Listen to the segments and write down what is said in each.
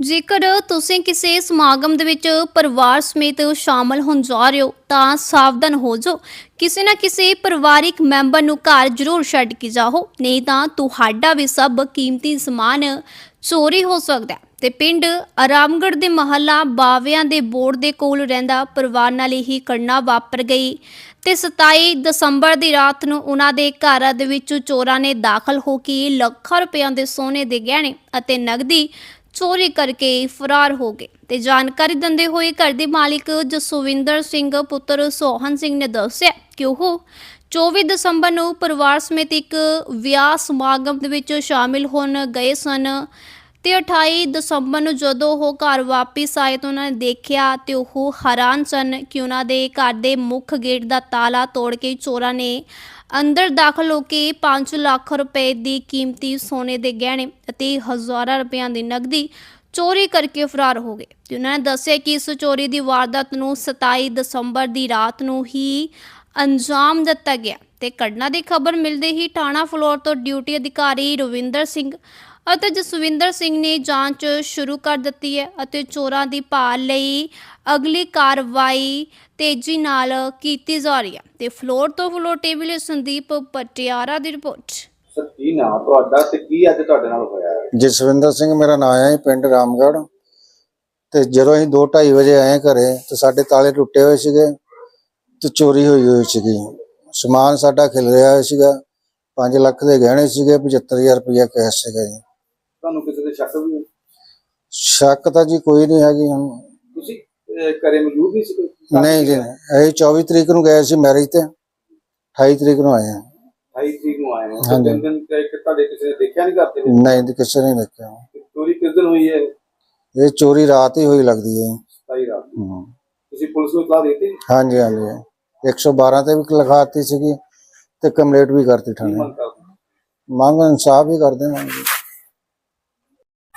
ਜੇਕਰ ਤੁਸੀਂ ਕਿਸੇ ਸਮਾਗਮ ਦੇ ਵਿੱਚ ਪਰਿਵਾਰ ਸਮੇਤ ਸ਼ਾਮਲ ਹੋਣ ਜਾ ਰਹੇ ਹੋ, ਤਾਂ ਸਾਵਧਾਨ ਹੋ ਜਾਓ। ਕਿਸੇ ਨਾ ਕਿਸੇ ਪਰਿਵਾਰਿਕ ਮੈਂਬਰ ਨੂੰ ਘਰ ਜ਼ਰੂਰ ਛੱਡ ਕੇ ਜਾਓ। ਨਹੀਂ ਤਾਂ ਤੁਹਾਡਾ ਵੀ ਸਭ ਕੀਮਤੀ ਸਮਾਨ ਚੋਰੀ ਹੋ ਸਕਦਾ ਹੈ। ਤੇ ਪਿੰਡ ਆਰਾਮਗੜ੍ਹ ਦੇ ਮਹੱਲਾ ਬਾਵਿਆਂ ਦੇ ਬੋਰਡ ਦੇ ਕੋਲ ਰਹਿੰਦਾ ਪਰਿਵਾਰ ਨਾਲ ਹੀ ਘਟਨਾ ਵਾਪਰ ਗਈ। ਤੇ 27 ਦਸੰਬਰ ਦੀ ਰਾਤ ਨੂੰ ਉਹਨਾਂ ਦੇ ਘਰ ਦੇ ਵਿੱਚ ਚੋਰਾਂ ਨੇ ਦਾਖਲ ਹੋ ਕੇ ਲੱਖਾਂ ਰੁਪਏ ਦੇ ਸੋਨੇ ਦੇ ਗਹਿਣੇ ਅਤੇ ਨਗਦੀ ਚੋਰੀ ਕਰਕੇ ਫਰਾਰ ਹੋ ਗਏ। ਤੇ ਜਾਣਕਾਰੀ ਦਿੰਦੇ ਹੋਏ ਘਰ ਦੇ ਮਾਲਿਕ ਜਸਵਿੰਦਰ ਸਿੰਘ, ਪੁੱਤਰ ਸੋਹਨ ਸਿੰਘ ਨੇ ਦੱਸਿਆ ਕਿ ਉਹ 24 ਦਸੰਬਰ ਨੂੰ ਪਰਿਵਾਰ ਸਮੇਤ ਇੱਕ ਵਿਆਹ ਸਮਾਗਮ ਦੇ ਵਿੱਚ ਸ਼ਾਮਿਲ ਹੋਣ ਗਏ ਸਨ। ਤੇ 28 ਦਸੰਬਰ ਨੂੰ ਜਦੋਂ ਉਹ ਘਰ ਵਾਪਸ ਆਏ ਤਾਂ ਉਹਨਾਂ ਨੇ ਦੇਖਿਆ ਤੇ ਉਹ ਹੈਰਾਨ ਸਨ ਕਿ ਉਹਨਾਂ ਦੇ ਘਰ ਦੇ ਮੁੱਖ ਗੇਟ ਦਾ ਤਾਲਾ ਤੋੜ ਕੇ ਚੋਰਾਂ ਨੇ ਅੰਦਰ ਦਾਖਲ ਹੋ ਕੇ 5 ਲੱਖ ਰੁਪਏ ਦੀ ਕੀਮਤੀ ਸੋਨੇ ਦੇ ਗਹਿਣੇ ਅਤੇ ਹਜ਼ਾਰਾਂ ਰੁਪਈਆਂ ਦੀ ਨਕਦੀ ਚੋਰੀ ਕਰਕੇ ਫਰਾਰ ਹੋ ਗਏ। ਤੇ ਉਹਨਾਂ ਨੇ ਦੱਸਿਆ ਕਿ ਇਸ ਚੋਰੀ ਦੀ ਵਾਰਦਾਤ ਨੂੰ 27 ਦਸੰਬਰ ਦੀ ਰਾਤ ਨੂੰ ਹੀ ਅੰਜਾਮ ਦਿੱਤਾ ਗਿਆ ਤੇ ਘਟਨਾ ਦੀ ਖਬਰ ਮਿਲਦੇ ਹੀ ਥਾਣਾ ਫਲੋਰ ਤੋਂ ਡਿਊਟੀ ਅਧਿਕਾਰੀ ਰਵਿੰਦਰ ਸਿੰਘ ਅਤੇ ਜਸਵਿੰਦਰ ਸਿੰਘ ਨੇ ਜਾਂਚ ਸ਼ੁਰੂ ਕਰ ਦਿੱਤੀ ਹੈ ਅਤੇ ਚੋਰਾਂ ਦੀ ਭਾਲ ਲਈ ਅਗਲੀ ਕਾਰਵਾਈ ਤੇਜ਼ੀ ਨਾਲ ਕੀਤੀ ਜਾ ਰਹੀ ਹੈ। ਤੇ ਫਲੋਰ ਤੋਂ ਫਲੋਰ ਟੀਵੀ ਲਈ ਸੰਦੀਪ ਪਟਿਆਰਾ ਦੀ ਰਿਪੋਰਟ। ਸਰ ਕੀ ਨਾਮ ਤੁਹਾਡਾ ਤੇ ਕੀ ਅੱਜ ਤੁਹਾਡੇ ਨਾਲ ਹੋਇਆ ਹੈ? ਜਸਵਿੰਦਰ ਸਿੰਘ ਮੇਰਾ ਨਾਮ ਹੈ ਪਿੰਡ ਰਾਮਗੜ੍ਹ। ਤੇ ਜਦੋਂ ਅਸੀਂ 2:30 ਵਜੇ ਆਏ ਘਰੇ ਤੇ ਸਾਡੇ ਤਾਲੇ ਟੁੱਟੇ ਹੋਏ ਸੀਗੇ ਤੇ ਚੋਰੀ ਹੋਈ ਹੋਈ ਸੀਗੀ। ਸਮਾਨ ਸਾਡਾ ਖਿਲ ਰਿਹਾ ਹੋਇਆ ਸੀਗਾ 5 ਲੱਖ ਦੇ ਗਹਿਣੇ ਸੀਗੇ 75000 ਰੁਪਇਆ ਕੈਸ਼ ਸੀਗਾ ਜੀ। ਤੁਹਾਨੂੰ ਕਿਸੇ ਦੇ ਸ਼ੱਕ ਵੀ ਹੈ? ਸ਼ੱਕ ਤਾਂ ਜੀ ਕੋਈ ਨਹੀਂ ਹੈਗੀ ਹੁਣ ਤੁਸੀਂ ਅਹ, ਘਰੇ ਮੌਜੂਦ ਨਹੀਂ ਸੀ ਕੋਈ? ਨਹੀਂ ਜੀ ਅਸੀਂ 24 ਤਰੀਕ ਨੂੰ ਗਏ ਸੀ ਮੈਰਿਜ ਤੇ। 28 ਤਰੀਕ ਨੂੰ ਆਏ ਹਾਂ। 28 ਤਰੀਕ ਨੂੰ ਆਏ ਹੋ। ਤੇ ਹਾਂਜੀ। ਤਿੰਨ ਦਿਨ ਤੇ ਕਿ ਤੁਹਾਡੇ ਕਿਸੇ ਨੇ ਦੇਖਿਆ ਨਹੀਂ ਕਰਦੇ ਨੇ ਨਹੀਂ ਜੀ, ਕਿਸੇ ਨੇ ਦੇਖਿਆ। ਚੋਰੀ ਕਿਸ ਦਿਨ ਹੋਈ ਹੈ? ਇਹ ਚੋਰੀ ਰਾਤ ਹੀ ਹੋਈ ਲੱਗਦੀ ਹੈ ਜੀ। 27 ਰਾਤ ਨੂੰ। ਹਮ। ਤੁਸੀਂ ਪੁਲਿਸ ਨੂੰ ਇਤਲਾਹ ਦਿੱਤੀ? ਕੀ ਹਾਂਜੀ। ਹਾਂਜੀ 112 ਤੇ ਵੀ ਲਿਖਾਤੀ ਸੀਗੀ ਤੇ ਕੰਪਲੀਟ ਵੀ ਕਰਤੀ ਥਾਣੇ। ਮੰਗ ਕਰਦੇ ਮੰਗ ਇਨਸਾਫ ਹੀ ਕਰਦੇ ਹਾਂ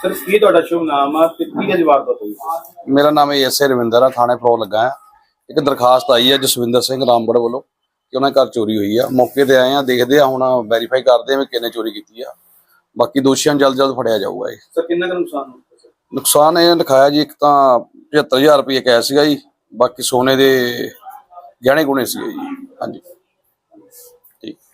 ਸਰ ਕੀ ਤੁਹਾਡਾ ਸ਼ੁਭ ਨਾਮ ਆ ਤੇ ਕੀ ਅੱਜ ਵਾਰਦਾਤ ਹੋਈ ਮੇਰਾ ਨਾਮ ਐਸ ਰਵਿੰਦਰ ਆ ਥਾਣੇ ਫਲੋਰ ਲੱਗਾ ਆ ਇੱਕ ਦਰਖਾਸਤ ਆਈ ਹੈ ਜਸਵਿੰਦਰ ਸਿੰਘ ਰਾਮਗੜ ਵੱਲੋਂ ਕਿ ਉਹਨਾਂ ਦੇ ਘਰ ਚੋਰੀ ਹੋਈ ਆ। ਮੌਕੇ ਤੇ ਆਏ ਆ ਦੇਖਦੇ ਆ ਹੁਣ ਵੈਰੀਫਾਈ ਕਰਦੇ ਆ ਵੀ ਕਿਹਨੇ ਚੋਰੀ ਕੀਤੀ ਆ। ਬਾਕੀ ਦੋਸ਼ੀਆਂ ਜਲਦ ਜਲਦ ਫੜਿਆ ਜਾਊਗਾ ਇਹ। ਸਰ ਕਿੰਨਾ ਕੁ ਨੁਕਸਾਨ ਹੋਇਆ ਨੁਕਸਾਨ ਇਹ ਲਿਖਾਇਆ ਜੀ ਇੱਕ ਤਾਂ 75000 ਰੁਪਏ ਕੈਸ਼ ਸੀਗਾ ਜੀ ਬਾਕੀ ਸੋਨੇ ਦੇ ਗਹਿਣੇ ਗੁਣੇ ਸੀਗੇ ਜੀ। ਹਾਂਜੀ।